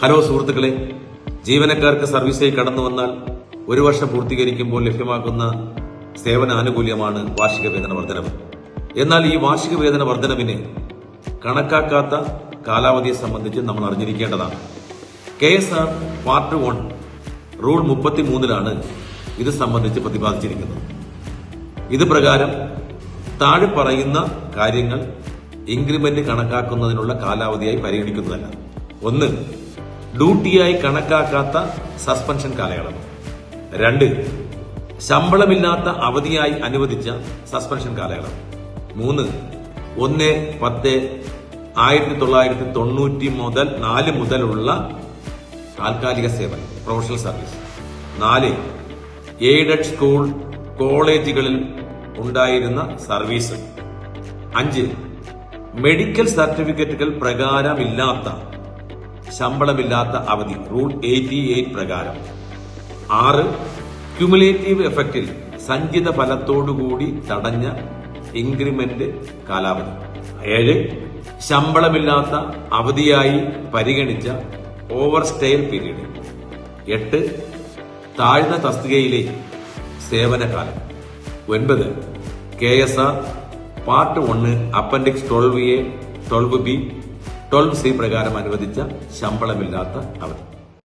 Hello സുഹൃത്തുക്കളെ. ജീവനക്കാർക്ക് സർവീസിൽ കടന്നു വന്നാൽ ഒരു വർഷം പൂർത്തീകരിക്കുമ്പോൾ ലഭ്യമാക്കുന്ന സേവന ആനുകൂല്യമാണ് വാർഷിക വേതന വർധനവ് എന്നാൽ ഈ വാർഷിക വേതന വർധനവിന് കണക്കാക്കാത്ത കാലാവധിയെ സംബന്ധിച്ച് നമ്മൾ അറിഞ്ഞിരിക്കേണ്ടതാണ്. K S R part one rule മുപ്പത്തി മൂന്നിലാണ് ഇത് സംബന്ധിച്ച് പ്രതിപാദിച്ചിരിക്കുന്നത്. ഇത് പ്രകാരം താഴെ പറയുന്ന കാര്യങ്ങൾ ഇൻക്രിമെന്റ് കണക്കാക്കുന്നതിനുള്ള കാലാവധിയായി പരിഗണിക്കുന്നതല്ല. ഒന്ന് ഡ്യൂട്ടിയായി കണക്കാക്കാത്ത സസ്പെൻഷൻ കാലയളവ്. രണ്ട് ശമ്പളമില്ലാത്ത അവധിയായി അനുവദിച്ച സസ്പെൻഷൻ കാലയളവ്. മൂന്ന് ഒന്ന് പത്ത് ആയിരത്തി തൊള്ളായിരത്തി തൊണ്ണൂറ്റി മുതൽ നാല് മുതലുള്ള താൽക്കാലിക സേവനം പ്രൊഫഷണൽ സർവീസ്. നാല് എയ്ഡഡ് സ്കൂൾ കോളേജുകളിൽ ഉണ്ടായിരുന്ന സർവീസ്. അഞ്ച് മെഡിക്കൽ സർട്ടിഫിക്കറ്റുകൾ പ്രകാരമില്ലാത്ത ശമ്പളമില്ലാത്ത അവധി റൂൾ എയ്റ്റി എയ്റ്റ് പ്രകാരം. ആറ് ക്യുമുലേറ്റീവ് എഫക്റ്റിൽ സഞ്ചിത ഫലത്തോടുകൂടി തടഞ്ഞ ഇൻക്രിമെന്റ് കാലാവധി. ഏഴ് ശമ്പളമില്ലാത്ത അവധിയായി പരിഗണിച്ച ഓവർ സ്റ്റേൽ പീരീഡ് എട്ട് താഴ്ന്ന തസ്തികയിലെ സേവനകാലം. ഒൻപത് കെ എസ് ആർ പാർട്ട് ഒന്ന് appendix twelve A twelve B twelve C പ്രകാരം അനുവദിച്ച ശമ്പളമില്ലാത്ത അവധി.